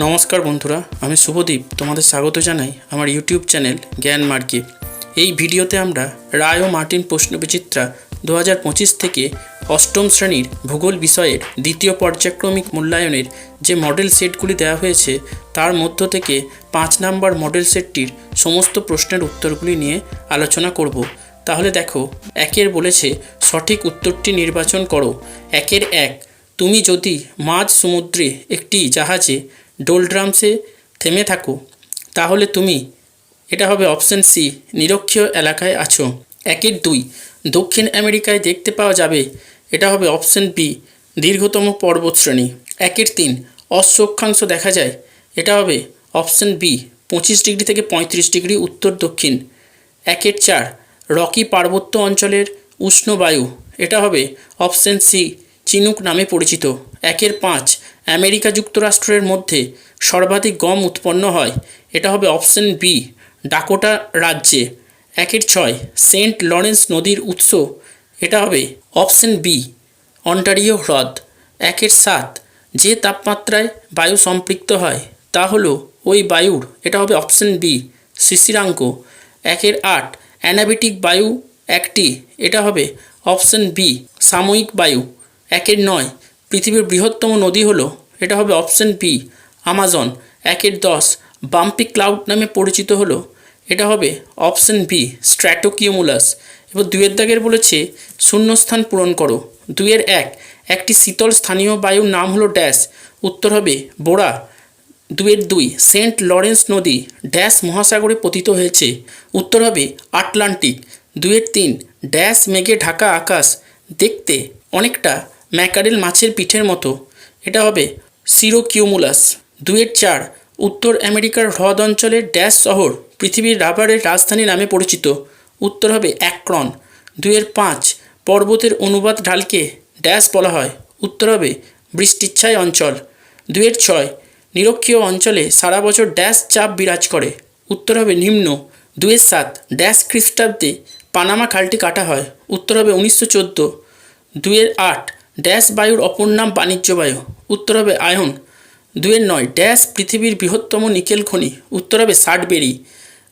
নমস্কার বন্ধুরা, আমি শুভদীপ তোমাদের স্বাগত জানাই আমার ইউটিউব চ্যানেল জ্ঞান মার্গে। এই ভিডিওতে আমরা রায় ও মার্টিন প্রশ্নবিচিত্রা দু হাজার পঁচিশ থেকে অষ্টম শ্রেণির ভূগোল বিষয়ের দ্বিতীয় পর্যায়ক্রমিক মূল্যায়নের যে মডেল সেটগুলি দেওয়া হয়েছে, তার মধ্য থেকে পাঁচ নাম্বার মডেল সেটটির সমস্ত প্রশ্নের উত্তরগুলি নিয়ে আলোচনা করব। তাহলে দেখো, একের বলেছে, সঠিক উত্তরটি নির্বাচন করো। একের এক, তুমি যদি মাঝ সমুদ্রে একটি জাহাজে ডোলড্রামসে থেমে থাকো। তাহলে তুমি, এটা হবে অপশন সি, নিরক্ষীয় এলাকায় আছো। একের দুই, দক্ষিণ আমেরিকায় দেখতে পাওয়া যাবে, এটা হবে অপশন বি, দীর্ঘতম পর্বতশ্রেণী। একের তিন অশ্ব দেখা যায়, এটা হবে অপশন বি, পঁচিশ ডিগ্রি থেকে পঁয়ত্রিশ ডিগ্রি উত্তর দক্ষিণ। একের চার, রকি পার্বত্য অঞ্চলের উষ্ণ বায়ু এটা হবে অপশন সি, চিনুক নামে পরিচিত। একের পাঁচ আমেরিকা যুক্তরাষ্ট্রের মধ্যে সর্বাধিক গম উৎপন্ন হয়। এটা হবে অপশন বি, ডাকোটা রাজ্যে। একের ছয়, সেন্ট লরেন্স নদীর উৎস। এটা হবে অপশন বি, অন্টারিও হ্রদ। একের সাত, যে তাপমাত্রায় বায়ু সম্পৃক্ত হয়, তা হলো ওই বায়ুর। এটা হবে অপশন বি, শিশিরাঙ্ক। একের আট, অ্যানাবেটিক বায়ু একটি। এটা হবে অপশন বি, সাময়িক বায়ু। একের নয় পৃথিবীর বৃহত্তম নদী হলো, এটা হবে অপশন বি, আমাজন, একের দশ, বাম্পি ক্লাউড নামে পরিচিত হলো, এটা হবে অপশন বি স্ট্র্যাটোকিউমুলাস এবার দুয়ের দাগের বলেছে, শূন্যস্থান পূরণ করো। দুয়ের এক, একটি শীতল স্থানীয় বায়ুর নাম হলো ড্যাশ, উত্তর হবে বোরা। দুয়ের দুই, সেন্ট লরেন্স নদী, ড্যাশ মহাসাগরে পতিত হয়েছে, উত্তর হবে আটলান্টিক। দুয়ের তিন, ড্যাশ মেঘে ঢাকা আকাশ, দেখতে অনেকটা ম্যাকারেল মাছের পিঠের মতো। এটা হবে সিরোকিউমুলাস। দুয়ের চার, উত্তর আমেরিকার হ্রদ অঞ্চলের ড্যাশ শহর পৃথিবীর রাবারের রাজধানী নামে পরিচিত। উত্তর হবে অ্যাক্রন। দুয়ের পাঁচ, পর্বতের অনুবাদ ঢালকে ড্যাশ বলা হয়। উত্তর হবে বৃষ্টিচ্ছায় অঞ্চল। দুয়ের ছয়, নিরক্ষীয় অঞ্চলে সারা বছর ড্যাশ চাপ বিরাজ করে। উত্তর হবে নিম্ন। দুয়ের সাত, ড্যাশ খ্রিস্টাব্দে পানামা খালটি কাটা হয়। উত্তর হবে উনিশশো চোদ্দ। দুয়ের আট ড্যাশ বায়ুর অপর নাম বাণিজ্য বায়ু, উত্তর হবে আয়ন। দুয়ের নয়, ড্যাশ পৃথিবীর বৃহত্তম নিকেল খনি, উত্তর হবে ষাটবেরি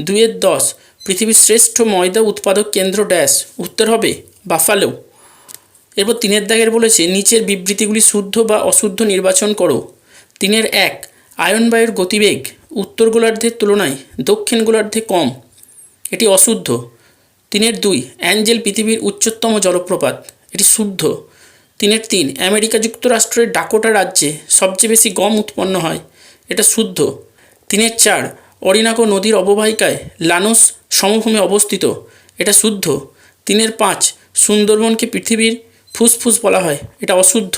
দুয়ের দশ, পৃথিবীর শ্রেষ্ঠ ময়দা উৎপাদক কেন্দ্র ড্যাশ, উত্তর হবে বাফালো। এরপর তিনের দাগের বলেছে, নিচের বিবৃতিগুলি শুদ্ধ বা অশুদ্ধ নির্বাচন করো। তিনের এক, আয়ন বায়ুর গতিবেগ, উত্তর গোলার্ধের তুলনায় দক্ষিণ গোলার্ধে কম। এটি অশুদ্ধ। তিনের দুই, অ্যাঞ্জেল পৃথিবীর উচ্চতম জলপ্রপাত, এটি শুদ্ধ। তিনের তিন। আমেরিকা যুক্তরাষ্ট্রের ডাকোটা রাজ্যে সবচেয়ে বেশি গম উৎপন্ন হয়। এটা শুদ্ধ। তিনের চার, অরিনাকো নদীর অববাহিকায় লানোস সমভূমি অবস্থিত। এটা শুদ্ধ। তিনের পাঁচ, সুন্দরবনকে পৃথিবীর ফুসফুস বলা হয়। এটা অশুদ্ধ।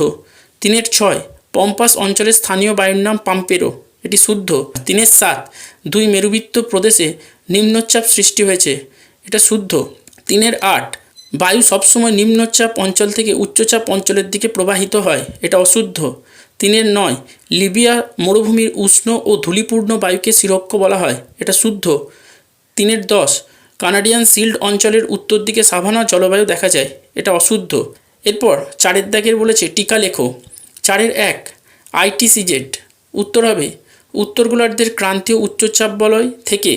তিনের ছয়, পম্পাস অঞ্চলের স্থানীয় বায়ুর নাম পাম্পেরো। এটি শুদ্ধ। তিনের সাত, দুই মেরুবৃত্ত প্রদেশে নিম্নচাপ সৃষ্টি হয়েছে। এটা শুদ্ধ। তিনের আট বায়ু সবসময় নিম্নচাপ অঞ্চল থেকে উচ্চচাপ অঞ্চলের দিকে প্রবাহিত হয়, এটা অশুদ্ধ। তিনের নয়, লিবিয়া মরুভূমির উষ্ণ ও ধূলিপূর্ণ বায়ুকে শিরক্ষ বলা হয়, এটা শুদ্ধ। তিনের দশ, কানাডিয়ান সিল্ড অঞ্চলের উত্তর দিকে সাভানা জলবায়ু দেখা যায়, এটা অশুদ্ধ। এরপর চারের দাগের বলেছে টিকা লেখো। চারের এক, আইটিসিজেড। উত্তর হবে উত্তর গোলার্ধের ক্রান্তীয় উচ্চচাপ বলয় থেকে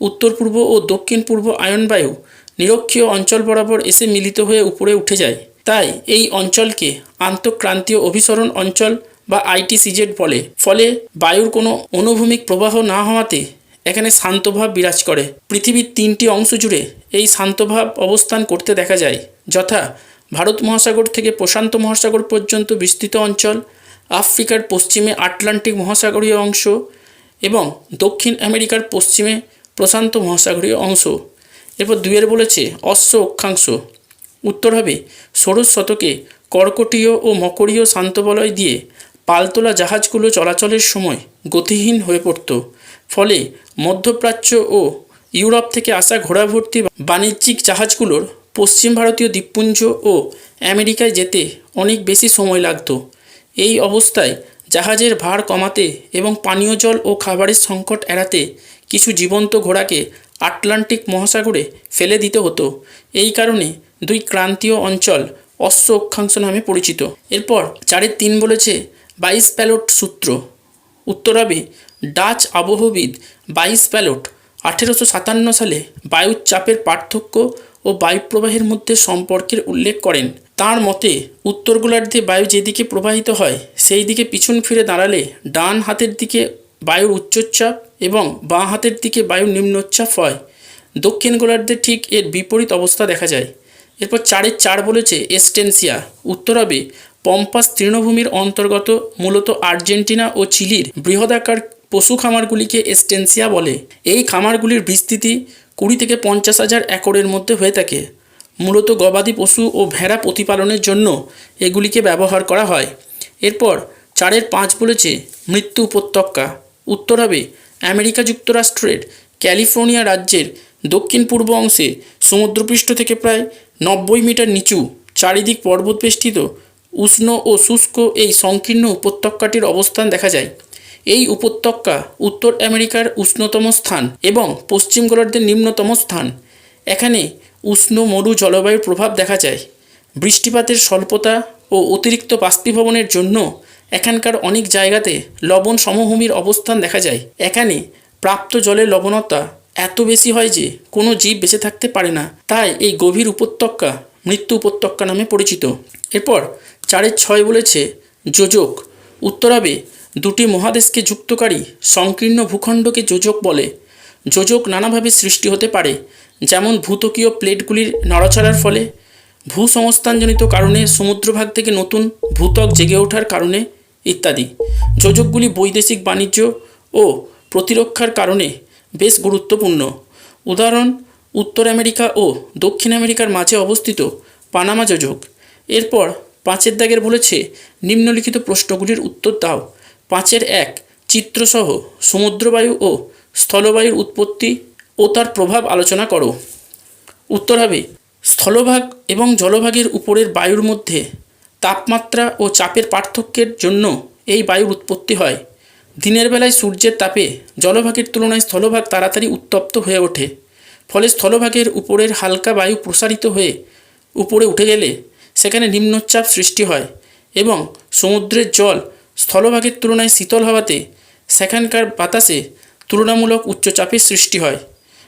উত্তর পূর্ব ও দক্ষিণ পূর্ব আয়নবায়ু নিরক্ষীয় অঞ্চল বরাবর এসে মিলিত হয়ে উপরে উঠে যায়। তাই এই অঞ্চলকে আন্তঃক্রান্তীয় অভিসরণ অঞ্চল বা আইটিসিজেড বলে। ফলে বায়ুর কোনো অনুভূমিক প্রবাহ না হওয়াতে এখানে শান্তভাব বিরাজ করে। পৃথিবীর তিনটি অংশ জুড়ে এই শান্তভাব অবস্থান করতে দেখা যায়, যথা ভারত মহাসাগর থেকে প্রশান্ত মহাসাগর পর্যন্ত বিস্তৃত অঞ্চল, আফ্রিকার পশ্চিমে আটলান্টিক মহাসাগরীয় অংশ এবং দক্ষিণ আমেরিকার পশ্চিমে প্রশান্ত মহাসাগরীয় অংশ। এরপর দুয়ের বলেছে, অশ্ব অক্ষাংশ। উত্তর হবে, ষোড়শ শতকে কর্কটীয় ও মকরীয় শান্তবলয় দিয়ে পালতোলা জাহাজগুলো চলাচলের সময় গতিহীন হয়ে পড়ত। ফলে মধ্যপ্রাচ্য ও ইউরোপ থেকে আসা ঘোড়াভর্তি বাণিজ্যিক জাহাজগুলোর পশ্চিম ভারতীয় দ্বীপপুঞ্জ ও আমেরিকায় যেতে অনেক বেশি সময় লাগত। এই অবস্থায় জাহাজের ভার কমাতে এবং পানীয় জল ও খাবারের সংকট এড়াতে কিছু জীবন্ত ঘোড়াকে আটলান্টিক মহাসাগরে ফেলে দিতে হতো। এই কারণে দুই ক্রান্তীয় অঞ্চল অশ্ব অক্ষাংশ নামে পরিচিত। এরপর চারের তিন বলেছে বাইশ প্যালট সূত্র। উত্তরাবে ডাচ আবহবিদ বাইশ প্যালট আঠেরোশো সাতান্ন সালে বায়ুর চাপের পার্থক্য ও বায়ুপ্রবাহের মধ্যে সম্পর্কের উল্লেখ করেন। তার মতে, উত্তর গোলার্ধে বায়ু যেদিকে প্রবাহিত হয় সেই দিকে পিছন ফিরে দাঁড়ালে ডান হাতের দিকে বায়ুর উচ্চচাপ এবং বাঁ হাতের দিকে বায়ুর নিম্নোচ্চাপ হয়। দক্ষিণ গোলার্ধে ঠিক এর বিপরীত অবস্থা দেখা যায়। এরপর চারের চার বলেছে এস্টেনসিয়া। উত্তরাবে পম্পাস তৃণভূমির অন্তর্গত মূলত আর্জেন্টিনা ও চিলির বৃহদাকার পশু খামারগুলিকে এস্টেনসিয়া বলে। এই খামারগুলির বিস্তৃতি কুড়ি থেকে পঞ্চাশ হাজার একরের মধ্যে হয়ে থাকে। মূলত গবাদি পশু ও ভেড়া প্রতিপালনের জন্য এগুলিকে ব্যবহার করা হয়। এরপর চারের পাঁচ বলেছে মৃত্যু উপত্যকা। উত্তরাবে আমেরিকা যুক্তরাষ্ট্রের ক্যালিফোর্নিয়া রাজ্যের দক্ষিণ পূর্ব অংশে সমুদ্রপৃষ্ঠ থেকে প্রায় নব্বই মিটার নিচু চারিদিক পর্বতবেষ্টিত, উষ্ণ ও শুষ্ক এই সংকীর্ণ উপত্যকাটির অবস্থান দেখা যায়। এই উপত্যকা উত্তর আমেরিকার উষ্ণতম স্থান এবং পশ্চিম গোলার্ধের নিম্নতম স্থান। এখানে উষ্ণ মরু জলবায়ুর প্রভাব দেখা যায়। বৃষ্টিপাতের স্বল্পতা ও অতিরিক্ত বাষ্পীভবনের জন্য এখানকার অনেক জায়গাতে লবণ সমভূমির অবস্থান দেখা যায়। এখানে প্রাপ্ত জলের লবণতা এত বেশি হয় যে কোনো জীব বেঁচে থাকতে পারে না। তাই এই গভীর উপত্যকা মৃত্যু উপত্যকা নামে পরিচিত। এরপর চারের ছয় বলেছে, যোজক। উত্তরাবে দুটি মহাদেশকে যুক্তকারী সংকীর্ণ ভূখণ্ডকে যোজক বলে। যোজক নানাভাবে সৃষ্টি হতে পারে, যেমন ভূতকীয় প্লেটগুলির নড়াচড়ার ফলে। ভূসংস্থানজনিত কারণে সমুদ্রভাগ থেকে নতুন ভূত্বক জেগে ওঠার কারণে ইত্যাদি। যোজকগুলি বৈদেশিক বাণিজ্য ও প্রতিরক্ষার কারণে বেশ গুরুত্বপূর্ণ। উদাহরণ, উত্তর আমেরিকা ও দক্ষিণ আমেরিকার মাঝে অবস্থিত পানামা যোজক। এরপর পাঁচের দাগের বলেছে, নিম্নলিখিত প্রশ্নগুলির উত্তর দাও। পাঁচের এক, চিত্রসহ সমুদ্রবায়ু ও স্থলবায়ুর উৎপত্তি ও তার প্রভাব আলোচনা করো। উত্তর হবে, স্থলভাগ এবং জলভাগের উপরের বায়ুর মধ্যে তাপমাত্রা ও চাপের পার্থক্যের জন্য এই বায়ুর উৎপত্তি হয়। দিনের বেলায় সূর্যের তাপে জলভাগের তুলনায় স্থলভাগ তাড়াতাড়ি উত্তপ্ত হয়ে ওঠে। ফলে স্থলভাগের উপরের হালকা বায়ু প্রসারিত হয়ে উপরে উঠে গেলে সেখানে নিম্নচাপ সৃষ্টি হয় এবং সমুদ্রের জল স্থলভাগের তুলনায় শীতল হওয়াতে সেখানকার বাতাসে তুলনামূলক উচ্চচাপের সৃষ্টি হয়।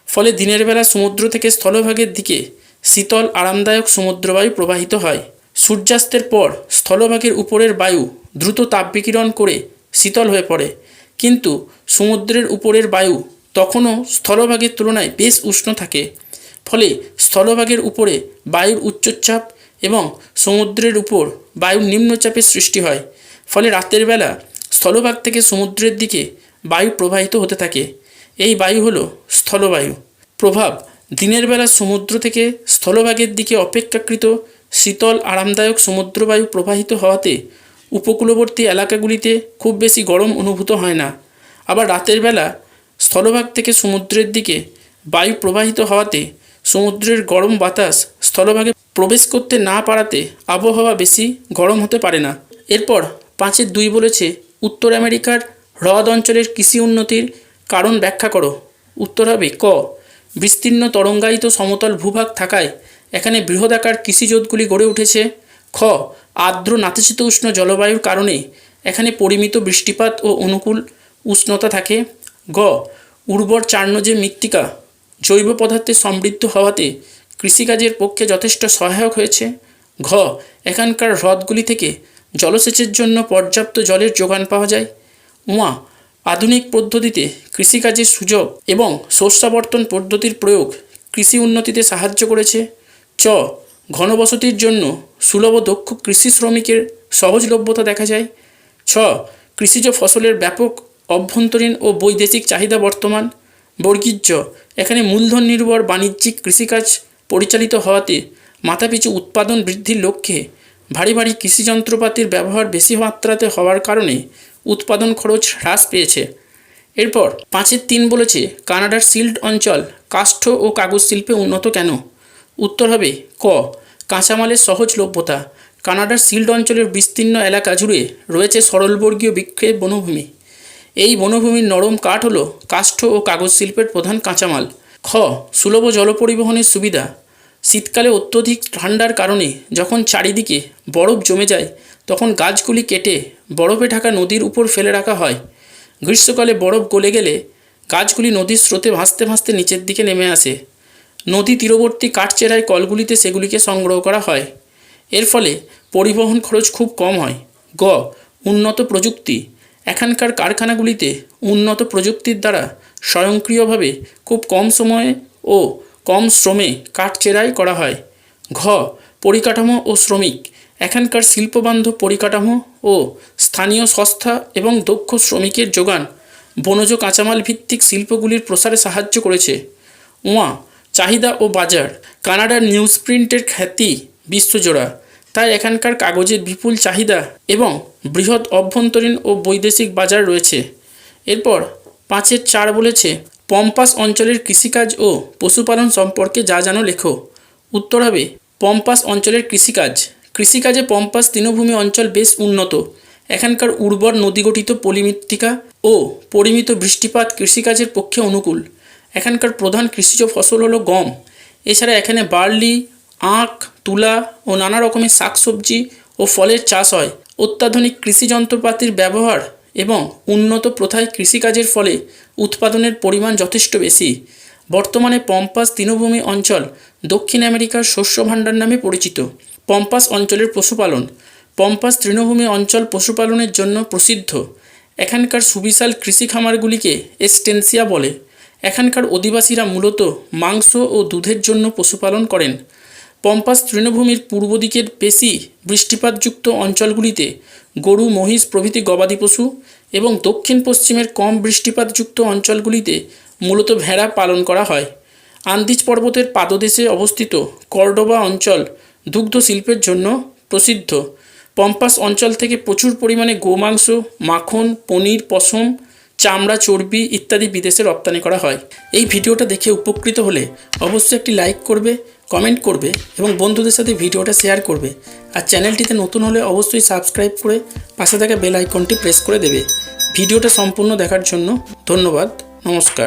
ফলে দিনের বেলা সমুদ্র থেকে স্থলভাগের দিকে শীতল, আরামদায়ক সমুদ্রবায়ু প্রবাহিত হয়। সূর্যাস্তের পর স্থলভাগের উপরের বায়ু দ্রুত তাপ বিকিরণ করে শীতল হয়ে পড়ে। কিন্তু সমুদ্রের উপরের বায়ু তখনও স্থলভাগের তুলনায় বেশ উষ্ণ থাকে। ফলে স্থলভাগের উপরে বায়ুর উচ্চচাপ এবং সমুদ্রের উপর বায়ুর নিম্নচাপের সৃষ্টি হয়। ফলে রাতের বেলা স্থলভাগ থেকে সমুদ্রের দিকে বায়ু প্রবাহিত হতে থাকে। এই বায়ু হলো স্থলবায়ু। প্রভাব দিনের বেলা সমুদ্র থেকে স্থলভাগের দিকে অপেক্ষাকৃত শীতল, আরামদায়ক সমুদ্রবায়ু প্রবাহিত হওয়াতে উপকূলবর্তী এলাকাগুলিতে খুব বেশি গরম অনুভূত হয় না। আবার রাতের বেলা স্থলভাগ থেকে সমুদ্রের দিকে বায়ু প্রবাহিত হওয়াতে সমুদ্রের গরম বাতাস স্থলভাগে প্রবেশ করতে না পারাতে আবহাওয়া বেশি গরম হতে পারে না। এরপর পাঁচের দুই বলেছে, উত্তর আমেরিকার হ্রদ অঞ্চলের কৃষি উন্নতির কারণ ব্যাখ্যা করো। উত্তর হবে, ক, বিস্তীর্ণ তরঙ্গায়িত সমতল ভূভাগ থাকায় এখানে বৃহদাকার কৃষিজোটগুলি গড়ে উঠেছে। খ, আর্দ্র নাতিশীতোষ্ণ জলবায়ুর কারণে এখানে পরিমিত বৃষ্টিপাত ও অনুকূল উষ্ণতা থাকে। গ, উর্বর চার্ণজে মৃত্তিকা জৈব পদার্থে সমৃদ্ধ হওয়াতে কৃষিকাজের পক্ষে যথেষ্ট সহায়ক হয়েছে। ঘ, এখানকার হ্রদগুলি থেকে জলসেচের জন্য পর্যাপ্ত জলের যোগান পাওয়া যায়। উমা আধুনিক পদ্ধতিতে কৃষিকাজের সুযোগ এবং শস্যাবর্তন পদ্ধতির প্রয়োগ কৃষি উন্নতিতে সাহায্য করেছে। চ, ঘনবসতির জন্য সুলভ দক্ষ কৃষি শ্রমিকের সহজলভ্যতা দেখা যায়। ছ, কৃষিজ ফসলের ব্যাপক অভ্যন্তরীণ ও বৈদেশিক চাহিদা বর্তমান। বর্গীর্য এখানে মূলধন নির্ভর বাণিজ্যিক কৃষিকাজ পরিচালিত হওয়াতে মাথাপিছু উৎপাদন বৃদ্ধির লক্ষ্যে ভারী ভারী কৃষি যন্ত্রপাতির ব্যবহার বেশি মাত্রাতে হওয়ার কারণে উৎপাদন খরচ হ্রাস পেয়েছে। এরপর পাঁচের তিন বলেছে, কানাডার সিল্ড অঞ্চল কাষ্ঠ ও কাগজ শিল্পে উন্নত কেন? উত্তর হবে ক। কাঁচামালের সহজলভ্যতা। কানাডার সিল্ড অঞ্চলের বিস্তীর্ণ এলাকা জুড়ে রয়েছে সরলবর্গীয় বৃক্ষের বনভূমি। এই বনভূমির নরম কাঠ হল কাষ্ঠ ও কাগজ শিল্পের প্রধান কাঁচামাল। খ। সুলভ জল পরিবহনের সুবিধা। শীতকালে অত্যধিক ঠান্ডার কারণে যখন চারিদিকে বরফ জমে যায়, তখন গাছগুলি কেটে বরফে ঢাকা নদীর উপর ফেলে রাখা হয়। গ্রীষ্মকালে বরফ গলে গেলে গাছগুলি নদীর স্রোতে ভাসতে ভাসতে নিচের দিকে নেমে আসে। নদী তীরবর্তী কাঠচেরাই কলগুলিতে সেগুলিকে সংগ্রহ করা হয়। এর ফলে পরিবহন খরচ খুব কম হয়। গ, উন্নত প্রযুক্তি। এখানকার কারখানাগুলিতে উন্নত প্রযুক্তির দ্বারা স্বয়ংক্রিয়ভাবে খুব কম সময়ে ও কম শ্রমে কাঠ চেরাই করা হয়। ঘ, পরিকাঠামো ও শ্রমিক। এখানকার শিল্পবান্ধব পরিকাঠামো ও স্থানীয় সংস্থা এবং দক্ষ শ্রমিকের যোগান বনজ কাঁচামাল ভিত্তিক শিল্পগুলির প্রসারে সাহায্য করেছে। উয়া চাহিদা ও বাজার কানাডার নিউজ প্রিন্টের খ্যাতি বিশ্বজোড়া। তাই এখানকার কাগজের বিপুল চাহিদা এবং বৃহৎ অভ্যন্তরীণ ও বৈদেশিক বাজার রয়েছে। এরপর পাঁচের চার বলেছে, পম্পাস অঞ্চলের কৃষিকাজ ও পশুপালন সম্পর্কে যা জানো লেখো। উত্তর হবে, পম্পাস অঞ্চলের কৃষিকাজ। কৃষিকাজে পম্পাস তৃণভূমি অঞ্চল বেশ উন্নত। এখানকার উর্বর নদীগঠিত পলিমৃত্তিকা ও পরিমিত বৃষ্টিপাত কৃষিকাজের পক্ষে অনুকূল। এখানকার প্রধান কৃষিজ ফসল হলো গম। এছাড়া এখানে বার্লি, আখ, তুলা ও নানা রকমের শাকসবজি ও ফলের চাষ হয়। অত্যাধুনিক কৃষি যন্ত্রপাতির ব্যবহার এবং উন্নত প্রথায় কৃষিকাজের ফলে উৎপাদনের পরিমাণ যথেষ্ট বেশি। বর্তমানে পম্পাস তৃণভূমি অঞ্চল দক্ষিণ আমেরিকার শস্য ভাণ্ডার নামে পরিচিত। পম্পাস অঞ্চলের পশুপালন। পম্পাস তৃণভূমি অঞ্চল পশুপালনের জন্য প্রসিদ্ধ। এখানকার সুবিশাল কৃষি খামারগুলিকে এস্টেন্সিয়া বলে। এখানকার অধিবাসীরা মূলত মাংস ও দুধের জন্য পশুপালন করেন। পম্পাস তৃণভূমির পূর্ব দিকের বেশি বৃষ্টিপাতযুক্ত অঞ্চলগুলিতে গরু, মহিষ প্রভৃতি গবাদি পশু এবং দক্ষিণ পশ্চিমের কম বৃষ্টিপাতযুক্ত অঞ্চলগুলিতে মূলত ভেড়া পালন করা হয়। আন্দিজ পর্বতের পাদদেশে অবস্থিত কর্ডোবা অঞ্চল দুগ্ধ শিল্পের জন্য প্রসিদ্ধ। পম্পাস অঞ্চল থেকে প্রচুর পরিমাণে গোমাংস, মাখন, পনির, পশম চামড়া, চর্বি ইত্যাদি বিদেশে রপ্তানি করা হয়। এই ভিডিওটা দেখে উপকৃত হলে অবশ্যই একটি লাইক করবে, কমেন্ট করবে এবং বন্ধুদের সাথে ভিডিওটা শেয়ার করবে। আর চ্যানেলটিতে নতুন হলে অবশ্যই সাবস্ক্রাইব করে পাশে থাকা বেল আইকনটি প্রেস করে দেবে। ভিডিওটা সম্পূর্ণ দেখার জন্য ধন্যবাদ, নমস্কার।